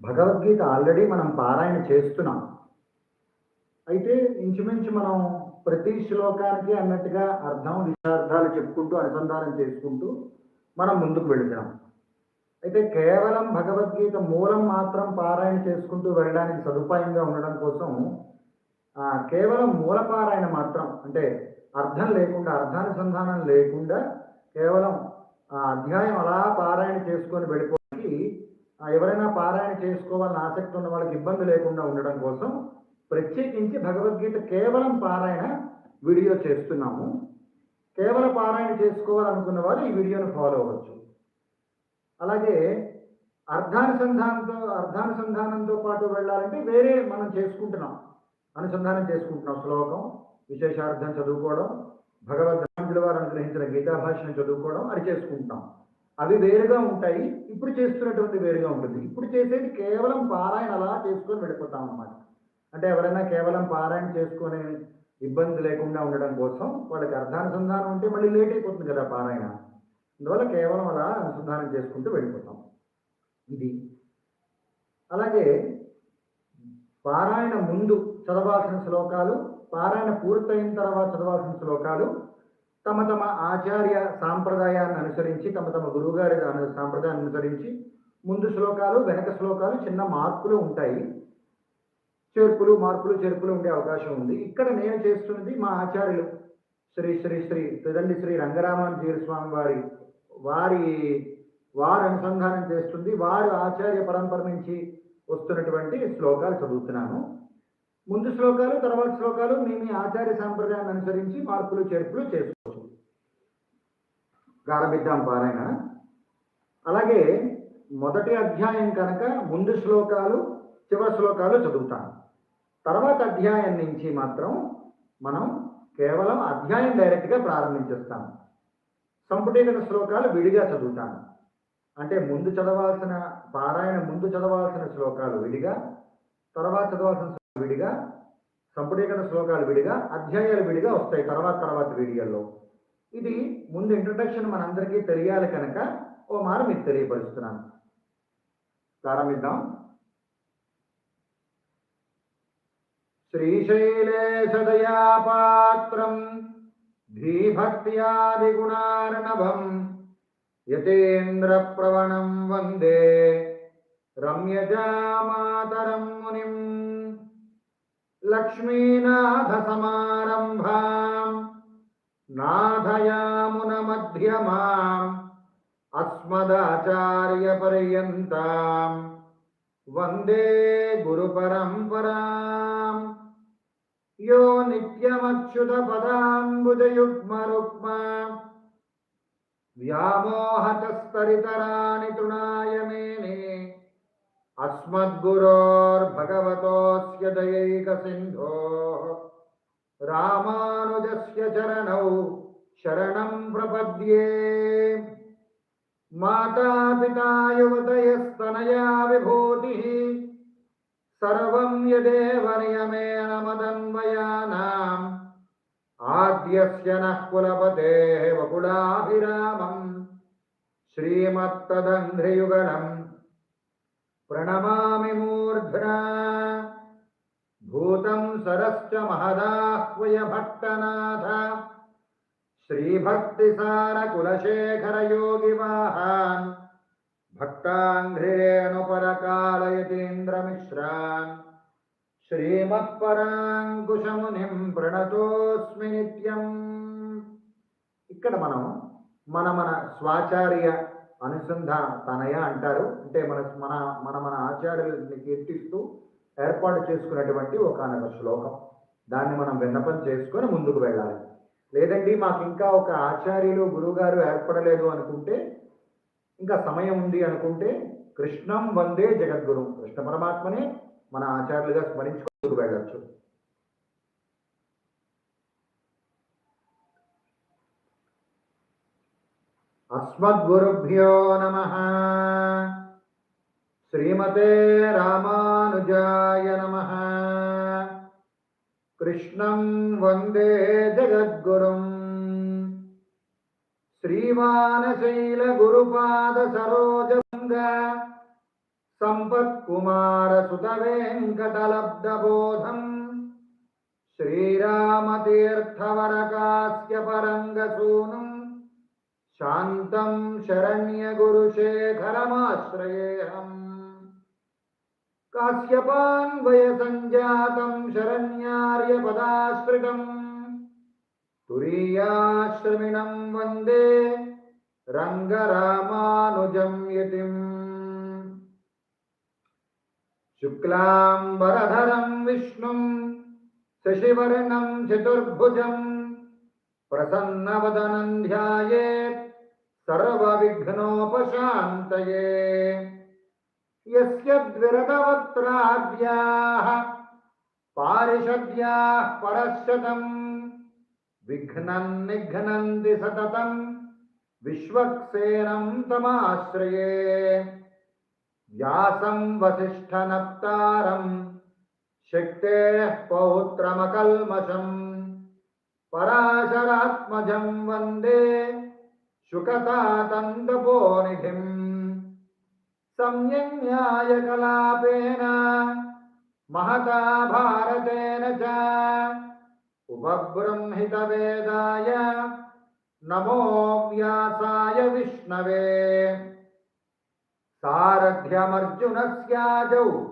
Bhagavad Gita already మనం పారాయణ చేస్తున్నాం. అయితే ఇంచుమించు మనం ప్రతి శ్లోకానికి అన్నట్టుగా అర్థం విచార్థాలు చెప్పుకుంటూ అనుసంధానం చేసుకుంటూ మనం ముందుకు వెళుతున్నాం. అయితే కేవలం భగవద్గీత మూలం మాత్రం పారాయణ చేసుకుంటూ వెళ్ళడానికి సదుపాయంగా ఉండడం కోసం కేవలం మూల పారాయణ మాత్రం అంటే అర్థం లేకుండా అర్థానుసంధానం లేకుండా కేవలం అధ్యాయం అలా పారాయణ చేసుకొని వెళ్ళిపోవడానికి ఎవరైనా పారాయణ చేసుకోవాలని ఆసక్తి ఉన్న వాళ్ళకి ఇబ్బంది లేకుండా ఉండడం కోసం ప్రత్యేకించి భగవద్గీత కేవలం పారాయణ వీడియో చేస్తున్నాము. కేవల పారాయణ చేసుకోవాలనుకున్న వాళ్ళు ఈ వీడియోను ఫాలో అవ్వచ్చు. అలాగే అర్థానుసంధానంతో అర్థానుసంధానంతో పాటు వెళ్ళాలంటే వేరే మనం చేసుకుంటున్నాం. అనుసంధానం చేసుకుంటున్నాం శ్లోకం విశేషార్థం చదువుకోవడం భగవద్ వారు అనుగ్రహించిన గీతాభాషను చదువుకోవడం అది చేసుకుంటున్నాం. అవి వేరుగా ఉంటాయి. ఇప్పుడు చేస్తున్నటువంటి వేరుగా ఉంటుంది. ఇప్పుడు చేసేది కేవలం పారాయణ అలా చేసుకొని వెళ్ళిపోతాం అన్నమాట. అంటే ఎవరైనా కేవలం పారాయణ చేసుకొని ఇబ్బంది లేకుండా ఉండడం కోసం వాళ్ళకి అర్థానుసంధానం ఉంటే మళ్ళీ లేట్ అయిపోతుంది కదా పారాయణ. అందువల్ల కేవలం అలా అనుసంధానం చేసుకుంటూ వెళ్ళిపోతాం. ఇది. అలాగే పారాయణ ముందు చదవాల్సిన శ్లోకాలు పారాయణ పూర్తయిన తర్వాత చదవాల్సిన శ్లోకాలు తమ తమ ఆచార్య సాంప్రదాయాన్ని అనుసరించి తమ తమ గురువుగారి అను- సాంప్రదాయాన్ని అనుసరించి ముందు శ్లోకాలు వెనక శ్లోకాలు చిన్న మార్పులు ఉంటాయి. చేర్పులు మార్పులు చేర్పులు ఉండే అవకాశం ఉంది. ఇక్కడ నేను చేస్తున్నది మా ఆచార్యులు శ్రీ శ్రీ శ్రీ త్రిదండి శ్రీ రంగరామానుజీర స్వామి వారి వారి వారు అనుసంధానం చేస్తుంది. వారు ఆచార్య పరంపర నుంచి వస్తున్నటువంటి శ్లోకాలు చదువుతున్నాను. ముందు శ్లోకాలు తర్వాత శ్లోకాలు మీ మీ ఆచార్య సాంప్రదాయాన్ని అనుసరించి మార్పులు చేర్పులు చేసుకోవచ్చు. ప్రారంభిద్దాం పారాయణ. అలాగే మొదటి అధ్యాయం కనుక ముందు శ్లోకాలు చివరి శ్లోకాలు చదువుతాను తర్వాత అధ్యాయం నుంచి మాత్రం మనం కేవలం అధ్యాయం డైరెక్ట్గా ప్రారంభించేస్తాం. సంపుటీకరణ శ్లోకాలు విడిగా చదువుతాను అంటే ముందు చదవాల్సిన పారాయణ ముందు చదవాల్సిన శ్లోకాలు విడిగా తర్వాత చదవాల్సిన విడిగా సంపుటీకరణ శ్లోకాలు విడిగా అధ్యాయాలు విడిగా వస్తాయి తర్వాత తర్వాత వీడియోల్లో. ఇది ముందు ఇంట్రొడక్షన్ మనందరికీ తెలియాలి కనుక ఓ మారు మీకు తెలియపరుస్తున్నాను. ప్రారంభిద్దాం. శ్రీశైలేశదయాపాత్రం ధీభక్త్యాదిగుణార్ణవం యతేంద్రప్రవణం వందే రమ్యజామాతరం మునిం లక్ష్మీనాథసమారంభాం నాథయామునమధ్యమాం అస్మదాచార్యపర్యంతాం వందే గురుపరంపరాం యో నిత్యమచ్యుతపదాంబుజయుగ్మరుక్మా వ్యామోహతస్తరితరాణి తృణాయ మేనే अस्मद्गुरोर्भगवतोऽस्य दयैकसिन्धोः। रामानुजस्य चरणौ शरणं प्रपद्ये। माता पिता युवतयस्तनया विभूतिः। सर्वं यदेव नियमेन मदन्वयानाम् आद्यस्य नः कुलपतेः वकुलाभिरामम्। श्रीमत्तदन्ध्रियुगणम्। సరశ్చ మహదాహ్వయ భట్టనాథ శ్రీభక్తిసారకులశేఖరయోగివాహాన్ భక్తాంఘ్రేణుపరకాలయతీంద్రమిశ్రాన్. శ్రీమత్పరాంకుశమునిం ప్రణతోస్మి నిత్యం. ఇక్కడ మనం మన మన స్వాచార్య అనుసంధాన తనయ అంటారు. అంటే మన మన మన మన ఆచార్యుల్ని కీర్తిస్తూ ఏర్పాటు చేసుకున్నటువంటి ఒకనొక శ్లోకం. దాన్ని మనం విన్నపం చేసుకొని ముందుకు వెళ్ళాలి. లేదండి మాకు ఇంకా ఒక ఆచార్యులు గురువుగారు ఏర్పడలేదు అనుకుంటే ఇంకా సమయం ఉంది అనుకుంటే కృష్ణం వందే జగద్గురు కృష్ణ పరమాత్మనే మన ఆచార్యులుగా స్మరించుకొని ముందుకు వెళ్ళచ్చు. అస్మద్గురుభ్యో నమ. శ్రీమతే రామానుజాయ నమ. कृष्णं वंदे जगद्गुरुम्। श्रीमानशैलगुरुपादसरोजङ्ग सम्पत्कुमारसुतवेङ्कटलब्धबोधम्। श्रीरामतीर्थवरकास्यपरङ्गसूनुम्। शान्तं शरण्यगुरुशेखरमाश्रयेऽहम्। काश्यपान्वयसञ्जातं शरण्यार्यपदाश्रितम्। तुरीयाश्रमिणं वंदे रङ्गरामानुजं यतिम्। शुक्लाम्बरधरं विष्णुं शशिवर्णं चतुर्भुजं प्रसन्नवदनं ध्यायेत् सर्वविघ्नोपशान्तये। यस्य द्विरदवक्त्राद्याः पारिषद्याः परशतम्। विघ्नं निघ्नन्ति सततं विश्वक्सेनं तमाश्रये। व्यासं वसिष्ठनप्तारं। शक्तेः पौत्रमकल्मषम्। वंदे। शुकतातन्दपोनिधिम्। संयन्यायकलापेन महता भारतेन च। उपबृंहितवेदाय नमो व्यासाय विष्णवे। सारथ्यमर्जुनस्याजौ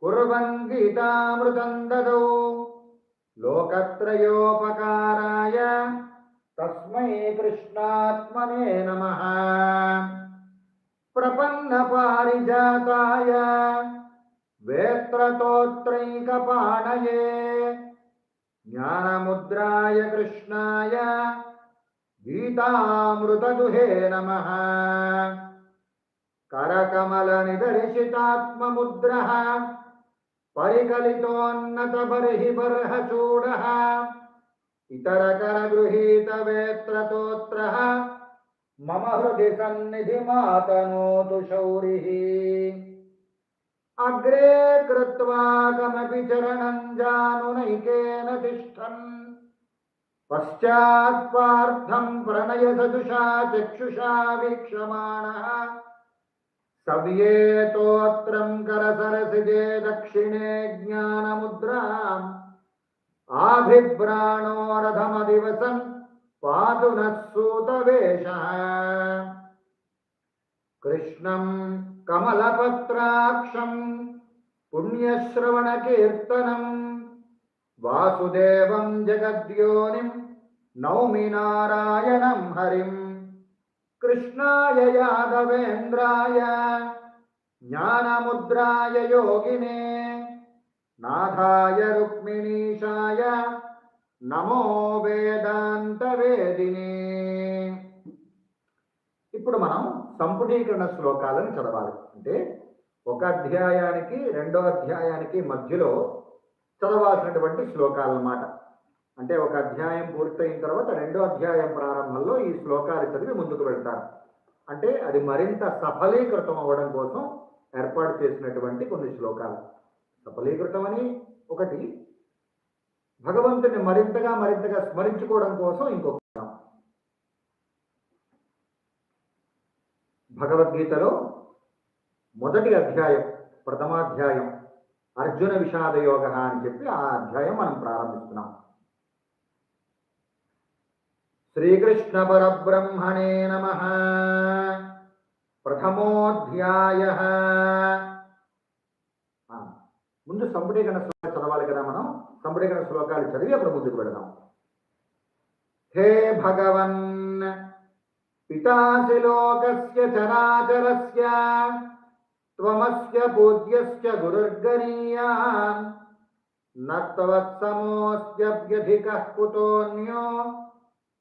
कुर्वन् गीतामृतं ददौ। लोकत्रयोपकाराय तस्मै कृष्णात्मने नमः। प्रपन्नपारिजाताय वेत्रतोत्रैकपाणये ज्ञानमुद्राय कृष्णाय गीतामृतदुहे नमः। करकमलनिदर्शितात्ममुद्रः परिकलितोन्नतबर्हिबर्हचूडः इतरकरगृहीतवेत्रतोत्रः మమ హృది సన్నిధిమాతనోతు శౌరిः అగ్రే కృత్వా కమపి చరణం జానునైకేన తిష్టన్ పశ్చాత్పార్థం ప్రణయ సదుషా చక్షుషా వీక్షమాణ సవ్యే తోత్రం దక్షిణే జ్ఞానముద్రాం ఆభిబ్రాణో पादुनः सूतवेषः कृष्णम् कमलपत्राक्षम् पुण्यश्रवणकीर्तनम् वासुदेवम् जगद्योनिम् नौमि नारायणम् हरिम् कृष्णाय यादवेन्द्राय ज्ञानमुद्राय योगिने नाथाय रुक्मिणीशाय నమో వేదాంత వేదిని ఇప్పుడు మనం సంపుటీకరణ శ్లోకాలను చదవాలి. అంటే ఒక అధ్యాయానికి రెండో అధ్యాయానికి మధ్యలో చదవాల్సినటువంటి శ్లోకాలు అన్నమాట అంటే ఒక అధ్యాయం పూర్తయిన తర్వాత రెండో అధ్యాయం ప్రారంభంలో ఈ శ్లోకాలు చదివి ముందుకు వెళ్తారు అంటే అది మరింత సఫలీకృతం అవ్వడం కోసం ఏర్పాటు చేసినటువంటి కొన్ని శ్లోకాలు. సఫలీకృతం అని ఒకటి భగవంతుని మరింతగా మరింతగా స్మరించుకోవడం కోసం ఇంకొక భగవద్గీతలో మొదటి అధ్యాయం ప్రథమాధ్యాయం అర్జున విషాద యోగ అని చెప్పి ఆ అధ్యాయం మనం ప్రారంభిస్తున్నాం. శ్రీకృష్ణ పరబ్రహ్మణే నమ. ప్రథమోధ్యాయ. ముందు సంపుటీకరణ చదవాలి కదా మనం. సంపుటీకరణ శ్లోకాలు చదివి అప్పుడు ముందుకు వెళదాం హే భగవన్ పితాసి లోకస్య చరాచరస్య త్వమస్య పూజ్యస్య గురుర్గరీయాన్ నత్వత్సమోస్త్యభ్యధికః కుతోన్యో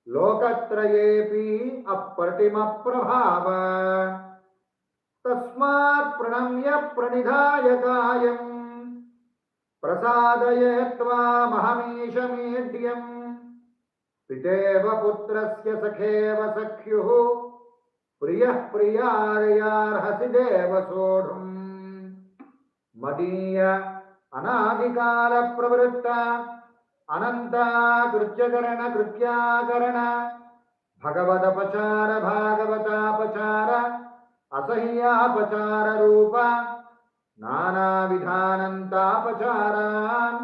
లోకత్రయేపి అప్రతిమ ప్రభావ తస్మాత్ ప్రణమ్య ప్రణిధాయ కాయం प्रसादये त्वामहमीशमीड्यम् पितेव पुत्रस्य सखेव सख्युः। प्रियः प्रियार्यार्हसि देव सोढुम् मदीय अनादिकालप्रवृत्ता। अनन्ताकृत्यकरणकृत्याकरण भगवदपचार, भागवतापचार, असह्यापचाररूपा। नानाविधानन्तापचारान्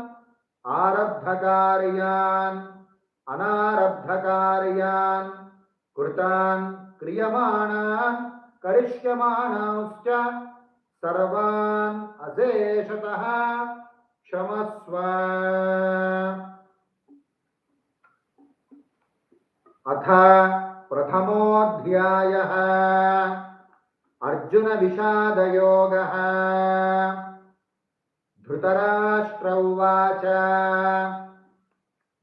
आरब्धकार्यान् अनारब्धकार्यान् कृतान् क्रियमाणान् करिष्यमाणांश्च सर्वान् अशेषतः क्षमस्व। अथ प्रथमोऽध्यायः। अर्जुनविषादयोगः धृतराष्ट्र उवाच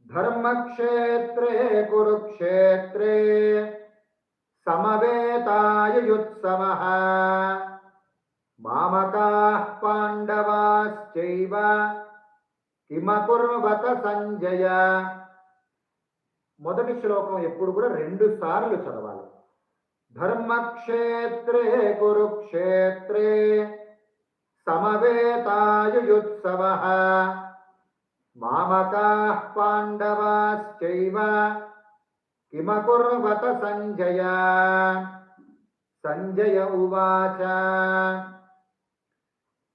धर्मक्षेत्रे कुरुक्षेत्रे समवेतायुयुत्सवः मामकाः पाण्डवाश्चैव किमकुर्वत సంజయ మొదటి శ్లోకం ఎప్పుడు కూడా రెండు సార్లు చదవాలి धर्मक्षेत्रे कुरुक्षेत्रे समवेतायुयुत्सवः। मामकाः पाण्डवाश्चैव किमकुर्वत सञ्जय सञ्जय उवाच।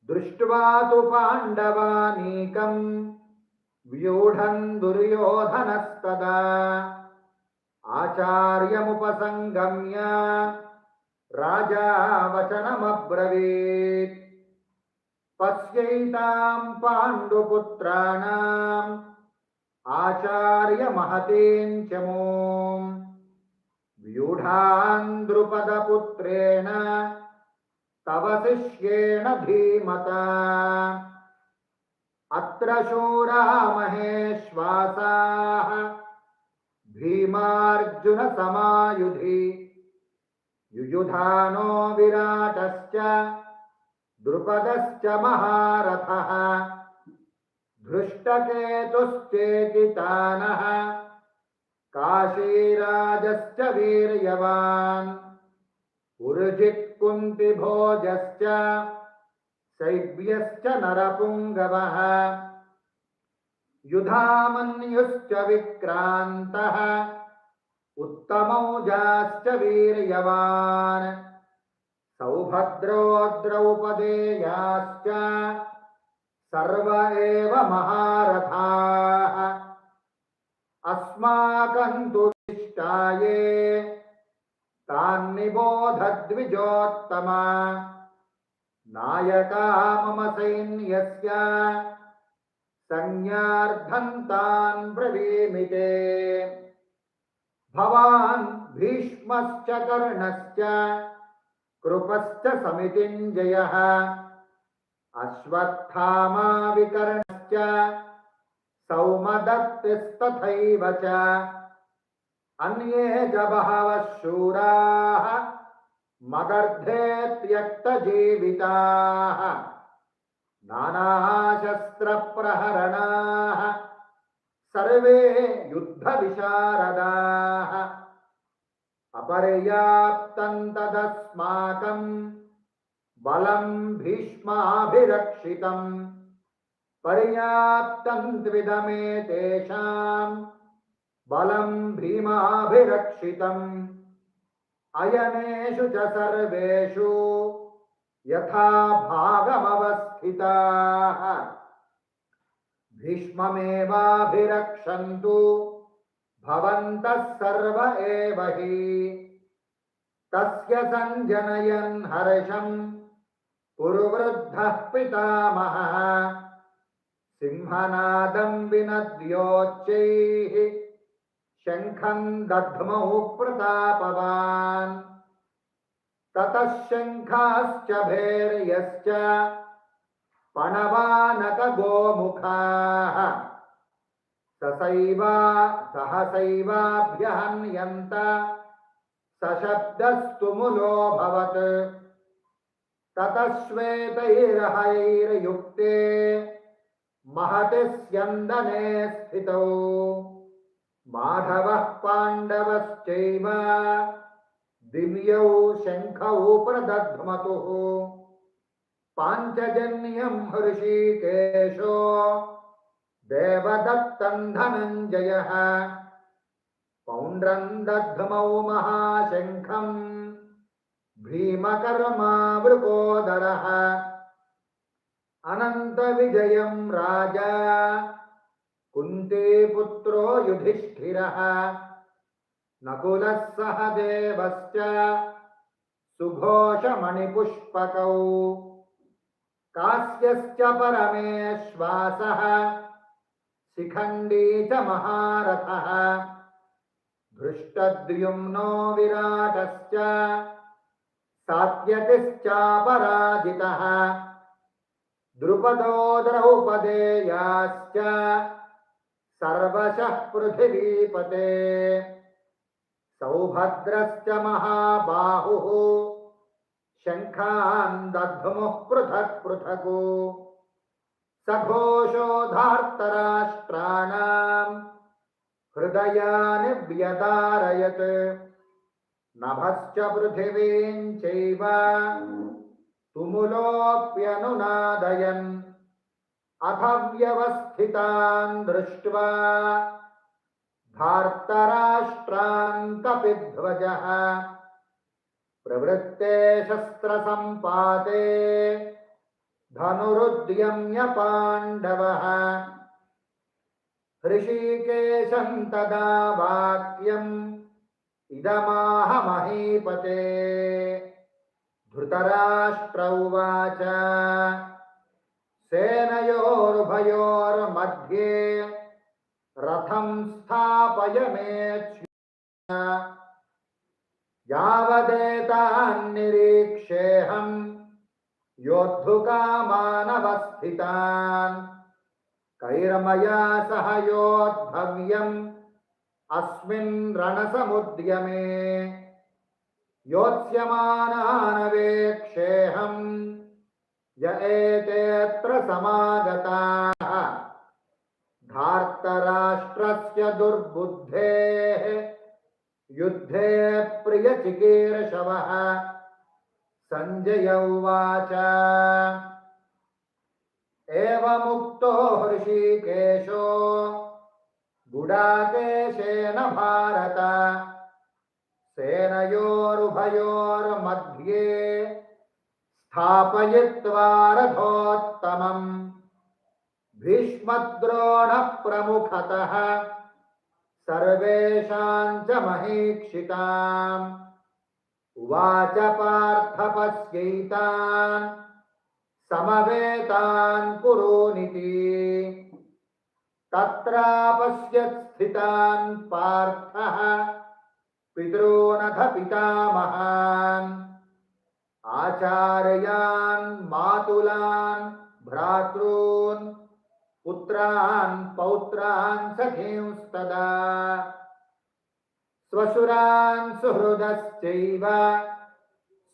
दृष्ट्वा तु पाण्डवानीकम् व्यूढम् दुर्योधनस्तदा। आचार्यमुपसङ्गम्य राजा वचनमब्रवीत् पश्यैतां पाण्डुपुत्राणाम् आचार्यमहतीं च मोम् व्यूढान्द्रुपदपुत्रेण तव शिष्येण धीमता। अत्र शूरा महेश्वासाः भीमार्जुन भीमार्जुनसमायुधि युयुधानो विराटश्च द्रुपदश्च महारथः धृष्टकेतुश्चेतितानः काशीराजश्च वीर्यवान् उर्जित्कुन्तिभोजश्च शैव्यश्च नरपुङ्गवः। युधामन्युश्च विक्रान्तः। उत्तमौजाश्च वीर्यवान्। सौभद्रो सर्व एव महारथाः। अस्माकं विष्टाये तान्निबोधद्विजोत्तमा। नायका मम सैन्यस्य संज्ञार्थं तान् ब्रवीमि ते भवान् भीष्मश्च कर्णश्च, कृपश्च समितिञ्जयः अश्वत्थामा विकर्णश्च सौमदत्तिस्तथैव च। अन्ये च बहवः शूराः मदर्थे त्यक्तजीविताः नानाशस्त्रप्रहरणाः, सर्वे युद्धविशारदाः। अपर्याप्तं तदस्माकम् बलं भीष्माभिरक्षितम् पर्याप्तं द्विदमे तेषां बलं भीमाभिरक्षितम्। अयनेषु च सर्वेषु यथा भागमवस्थिताः। भीष्ममेवाभिरक्षन्तु। भवन्तः सर्व एव हि। तस्य सञ्जनयन् हर्षम्। कुरुवृद्धः पितामहः। सिंहनादं विनद्योच्चैः। शङ्खं दध्मौ प्रतापवान्। ततः शङ्खाश्च भैर्यश्च पणवानकगोमुखाः ससैवा सहसैवाभ्यहन्यन्त सशब्दस्तु मुलोऽभवत् ततः श्वेतैर्हैर्युक्ते महति स्यन्दने स्थितौ माधवः पाण्डवश्चैव दिव्यौ शङ्खौ प्रदध्मतुः पाञ्चजन्यं हृषीकेशो देवदत्तं धनञ्जयः पौण्ड्रं दध्मौ महाशङ्खम् भीमकर्मावृकोदरः। अनन्तविजयं राजा। कुन्ते युधिष्ठिरः। नकुल सह देवश्च सुघोषमणिपुष्पकौ। कास्यश्च परमेश्वासः, शिखण्डी च महारथः। धृष्टद्युम्नो विराटश्च, सात्यतिश्चापराजितः। द्रुपदो द्रौपदेयाश्च सर्वशः पृथिवीपते। सौभद्रश्च महाबाहुः। शङ्खान् दध्मुः पृथक् पृथक् सघोषोधार्तराष्ट्राणाम् हृदयानि व्यदारयत्। नभश्च पृथिवीं चैव तुमुलोऽप्यनुनादयन्। अथ व्यवस्थितान् दृष्ट्वा धार्तराष्ट्रान् कपिध्वजः प्रवृत्ते शस्त्रसम्पाते धनुरुद्यम्य पाण्डवः हृषीकेशं तदा वाक्यम् इदमाह महीपते धृतराष्ट्र उवाच सेनयोरुभयोर्मध्ये रथं स्थापयमेच्छ यावदेतान्निरीक्षेऽहं योद्धुकामानवस्थितान्। कैर्मया सह योद्धव्यम् अस्मिन् रणसमुद्यमे। योत्स्यमानानवेक्षेऽहम् य एतेऽत्र समागताः। धार्तराष्ट्रस्य दुर्बुद्धेः युद्धे प्रियचिकीर्षवः। सञ्जय उवाच। एवमुक्तो हृषीकेशो गुडाकेशेन भारत सेनयोरुभयोर्मध्ये स्थापयित्वा रथोत्तमम्। भीष्मद्रोणप्रमुखतः सर्वेषां च महीक्षिताम्। उवाच पार्थ पश्यैतान् समवेतान् कुरूनिति तत्रापश्यत् स्थितान् पार्थः पितॄनथ पितामहान् आचार्यान्, मातुलान्, भ्रातॄन् पुत्रान् पौत्रान् सखींस्तदा। स्वशुरान् सुहृदश्चैव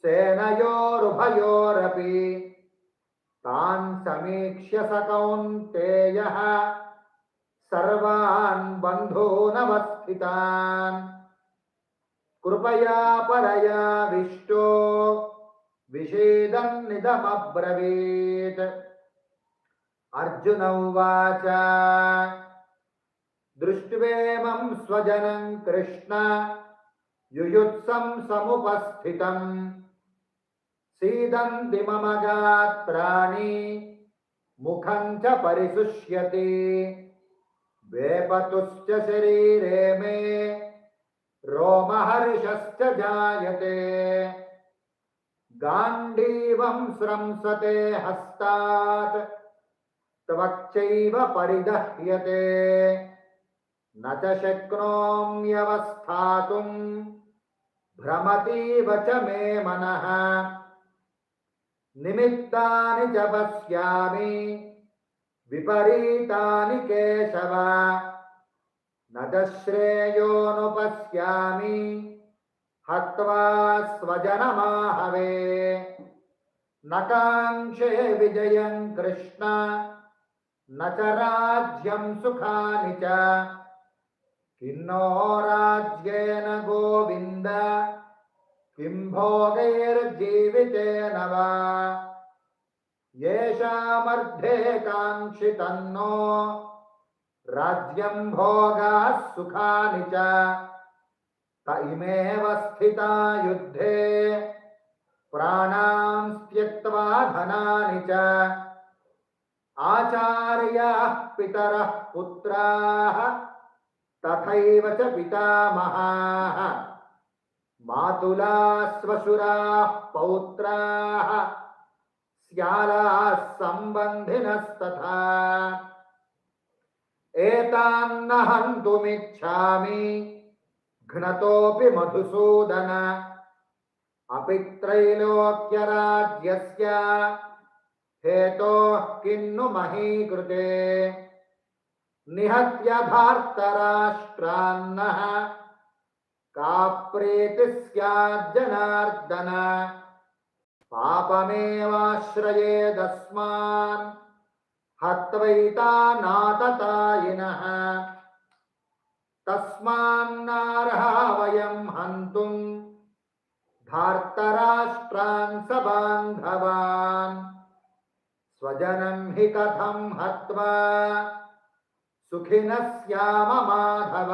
सेनयोरुभयोरपि। तान् समीक्ष्य सर्वान् बन्धूनवस्थितान्। कृपया विषेदन्निदमब्रवीत्। अर्जुन उवाच। दृष्ट्वेमं स्वजनं कृष्ण, युयुत्सं समुपस्थितम् सीदन्ति मम गात्राणि मुखं च परिशुष्यति। वेपतुश्च शरीरे मे, रोमहर्षश्च जायते। गाण्डीवं स्रंसते हस्तात्। त्वक्चैव परिदह्यते न च शक्नोम्यवस्थातुं भ्रमतीव च मे मनः। निमित्तानि च पश्यामि। विपरीतानि केशव। न च श्रेयोनुपश्यामि हत्वा स्वजनमाहवे। न काङ्क्षे विजयं कृष्ण। न च राज्यं सुखानि च किन्नो राज्येन गोविन्द किं भोगैर्जीवितेन वा येषामर्धे काङ्क्षितन्नो राज्यं भोगाः सुखानि च त इमेव स्थिता युद्धे प्राणां त्यक्त्वा धनानि च आचार्याः पितरः पुत्राः तथैव च पितामहाः मातुलाः श्वशुराः पौत्राः स्यालाः सम्बन्धिनस्तथा। एतान्न हन्तुमिच्छामि घ्नतोऽपि मधुसूदन। अपि त्रैलोक्यराज्यस्य हेतोः किन्नु महीकृते निहत्य धार्तराष्ट्रान्नः का प्रीतिः स्याज्जनार्दन पापमेवाश्रयेदस्मान् हत्वैतानाततायिनः तस्मान्नार्हा वयं हन्तुम्। धार्तराष्ट्रान् स बान्धवान् स्वजनं हि कथं हत्वा? सुखिनः स्याम माधव।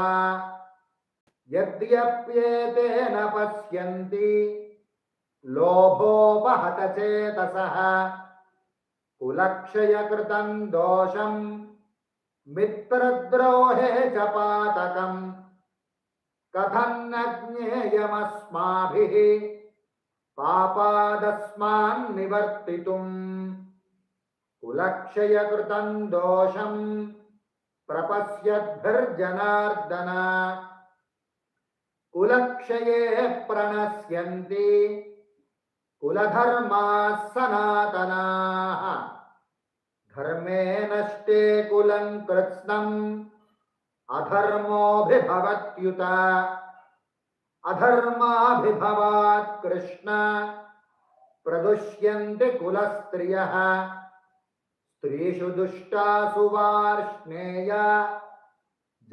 यद्यप्येतेन पश्यन्ति लोभोपहतचेतसः कुलक्षयकृतं दोषं, मित्रद्रोहे च पातकम्। कथं न ज्ञेयमस्माभिः, पापादस्मान् निवर्तितुम् कुलक्षयकृतं दोषं प्रपश्यद्भिर्जनार्दन। कुलक्षये प्रणश्यन्ति कुलधर्माः सनातनाः धर्मे नष्टे कुलं कृत्स्नम् अधर्मोऽभिभवत्युत। अधर्माभिभवात् कृष्ण। प्रदुष्यन्ति कुलस्त्रियः। स्त्रीषु दुष्टासु वार्ष्णेय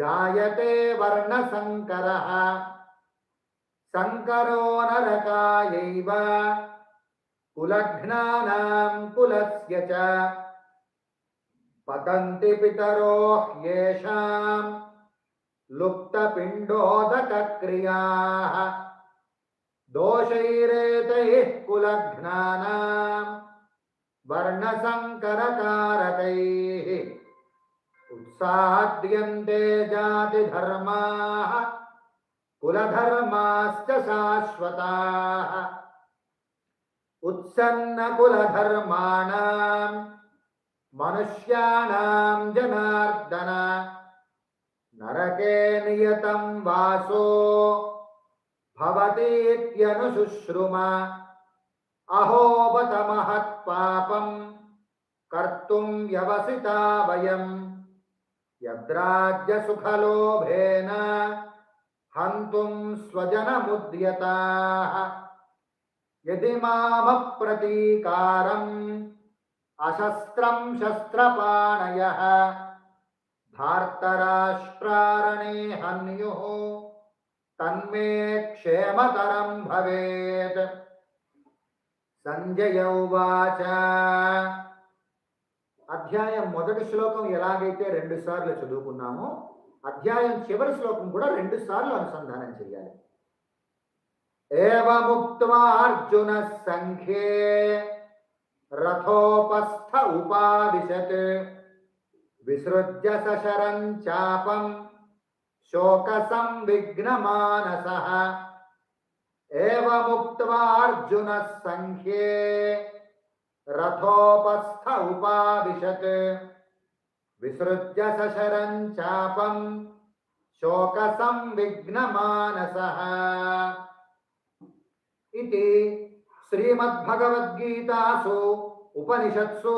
जायते वर्णसङ्करः सङ्करो नरकायैव कुलघ्नानां कुलस्य च। पतन्ति पितरो ह्येषां लुप्तपिण्डोदकक्रियाः। दोषैरेतैः वर्णसङ्करकारकैः उत्साद्यन्ते जातिधर्माः कुलधर्माश्च शाश्वताः। उत्सन्नकुलधर्माणां मनुष्याणां जनार्दन नरके नियतं वासो भवतीत्यनुशुश्रुम। अहो बत महत्पापं कर्तुं व्यवसिता वयं यद्राज्यसुखलोभेन हन्तुं स्वजनमुद्यताः। यदि मामप्रतीकारम् अशस्त्रं शस्त्रपाणयः, धार्तराष्ट्रारणे हन्युः, तन्मे क्षेमतरं भवेत्। సంజయ ఉవాచ. అధ్యాయం మొదటి శ్లోకం ఎలాగైతే రెండు సార్లు చదువుకున్నామో అధ్యాయం చివరి శ్లోకం కూడా రెండు సార్లు అనుసంధానం చేయాలి. ఏవముక్త్వార్జున సంఖ్యే రథోపస్థ ఉపాదిశత్ విసృజ్య సశరం చాపం శోక సంవిఘ్నమానస మానస एवमुक्त्वा अर्जुनः सङ्ख्ये रथोपस्थ उपाविशत् विसृज्य सशरम् चापम् शोकसंविघ्नमानसः। इति श्रीमद्भगवद्गीतासु, उपनिषत्सु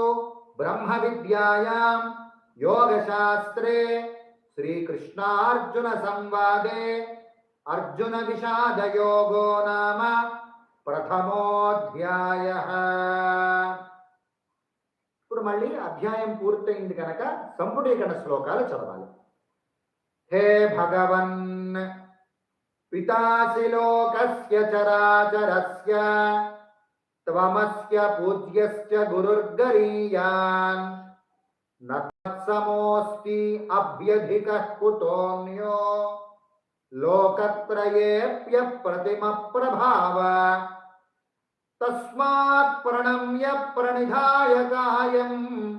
ब्रह्मविद्यायाम् योगशास्त्रे श्रीकृष्णार्जुनसंवादे సంవాదే అర్జున విషాద యోగో నామ ప్రథమోధ్యాయ ఇప్పుడు మళ్ళీ అధ్యాయం పూర్తయింది కనుక సంపుటీకరణ శ్లోకాలు చదవాలి హే భగవన్ పితాసి లోకస్య చరాచరస్య త్వమస్య పూజ్యస్య గురుర్గరీయాన్ నత్సమోస్తి అభ్యధికః కుతోన్యో लोकत्रयेऽप्य प्रतिमप्रभाव तस्मात् प्रणम्य प्रणिधाय कायम्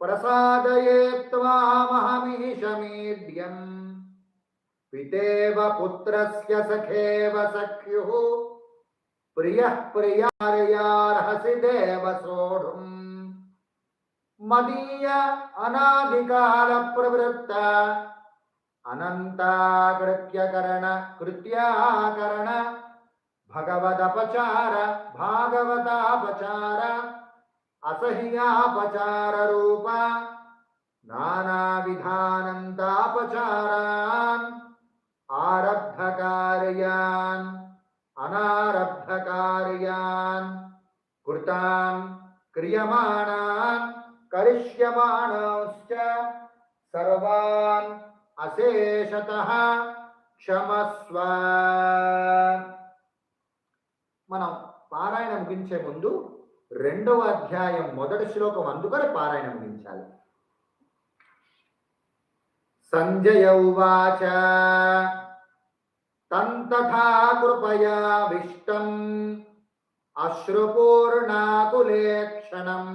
प्रसादये त्वामहमिहि शमीड्यम् पितेव पुत्रस्य सखेव सख्युः। प्रियः प्रियार्यार्हसि देव सोढुम्। मदीय अनादिकालप्रवृत्ता। अनन्ताकृत्यकरण कृत्याकरण भगवदपचार भागवतापचार असह्यापचार रूप नानाविधानन्तापचारान् आरब्धकार्यान् अनारब्धकार्यान् कृतान् क्रियमाणान् करिष्यमाणांश्च सर्वान् అశేషత క్షమస్వ. మనం పారాయణ ముగించే ముందు రెండవ అధ్యాయం మొదటి శ్లోకం అందుకొని పారాయణ ముగించాలి సంజయ ఉవాచ. తంతథా కృపయా విష్టం అశ్రుపూర్ణాకులేక్షణం.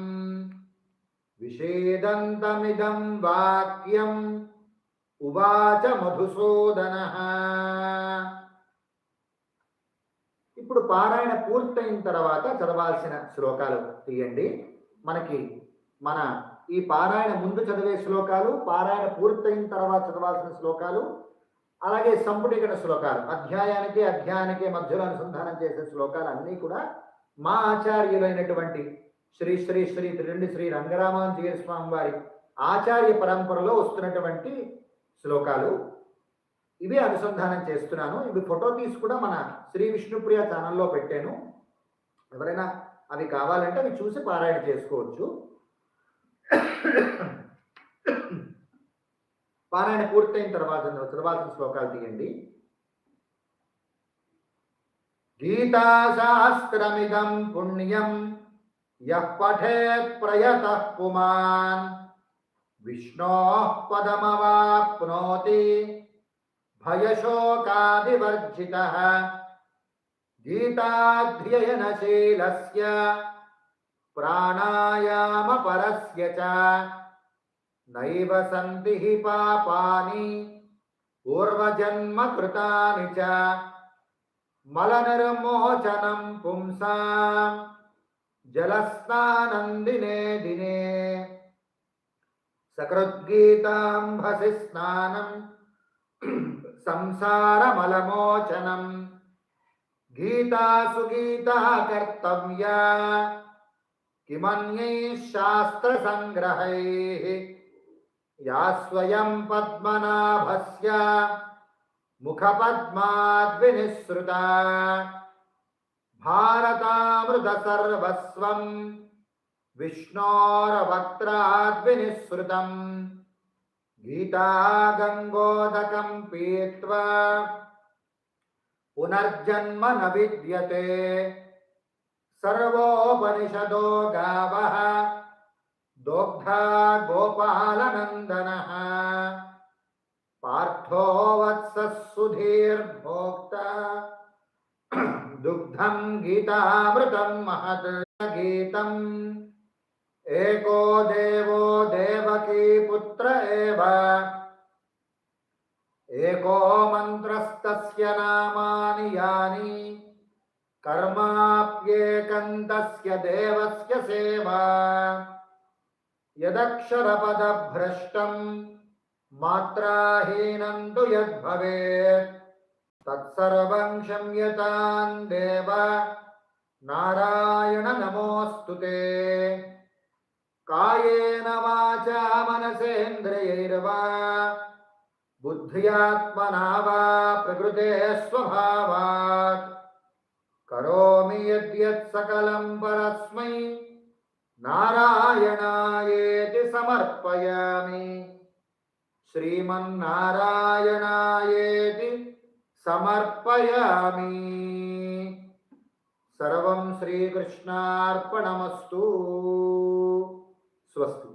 విషేదంతమిదం వాక్యం ఉవాచ మధుసూదన. ఇప్పుడు పారాయణ పూర్తయిన తర్వాత చదవాల్సిన శ్లోకాలు తీయండి. మనకి మన ఈ పారాయణ ముందు చదివే శ్లోకాలు పారాయణ పూర్తయిన తర్వాత చదవాల్సిన శ్లోకాలు అలాగే సంపుటీకరణ శ్లోకాలు అధ్యాయానికి అధ్యాయానికి మధ్యలో అనుసంధానం చేసే శ్లోకాలు అన్నీ కూడా మా ఆచార్యులైనటువంటి శ్రీ శ్రీ శ్రీ త్రిరెండి శ్రీ రంగరామాంజీయ స్వామి వారి ఆచార్య పరంపరలో వస్తున్నటువంటి శ్లోకాలు. ఇవి అనుసంధానం చేస్తున్నాను. ఇవి ఫోటో తీసి కూడా మన శ్రీ విష్ణుప్రియ ఛానల్లో పెట్టాను. ఎవరైనా అవి కావాలంటే అవి చూసి పారాయణ చేసుకోవచ్చు. పారాయణ పూర్తయిన తర్వాత చదవాల్సిన శ్లోకాలు తీయండి. గీతాశాస్త్రమిదం పుణ్యం యః పఠేత్ ప్రయత పుమాన్. विष्णो पदमवाप्नोति। भयशोकादिवर्जितः। गीताध्ययनशीलस्य। प्राणायामपरस्य च। नैव सन्ति हि पापानि। पूर्वजन्मकृतानि च। मलनिर्मोचनं पुंसा। जलस्नानन्दिने दिने। सकृद्गीताम्भसि स्नानम् संसारमलमोचनम् गीता सुगीता कर्तव्या किमन्यैः शास्त्रसङ्ग्रहैः? या स्वयं पद्मनाभस्य मुखपद्माद्विनिःसृता। भारतामृतसर्वस्वम्। विष्णोरवक्त्राद्विनिःसृतं गीता गङ्गोदकं पीत्वा पुनर्जन्म न विद्यते सर्वोपनिषदो गावः दोग्धा गोपालनन्दनः। पार्थो वत्सः सुधीर्भोक्ता। दुग्धं गीतामृतं महत् गीतम्। एको देवो देवकी पुत्र एव। एको मन्त्रस्तस्य नामानि यानि, कर्माप्येकन्तस्य देवस्य सेवा। यदक्षरपदभ्रष्टम् मात्राहीनं तु यद्भवेत्। तत्सर्वं क्षम्यतां देव। नारायण नमोऽस्तु ते। కాయేన వాచ మనసేంద్రియైర్వా బుద్ధ్యాత్మనా వా ప్రకృతే స్వభావాత్ కరోమి యద్యత్ సకలం పరస్మై నారాయణాయేతి సమర్పయామి శ్రీమన్నారాయణాయేతి సమర్పయామి సర్వం శ్రీకృష్ణార్పణమస్తూ Сюда.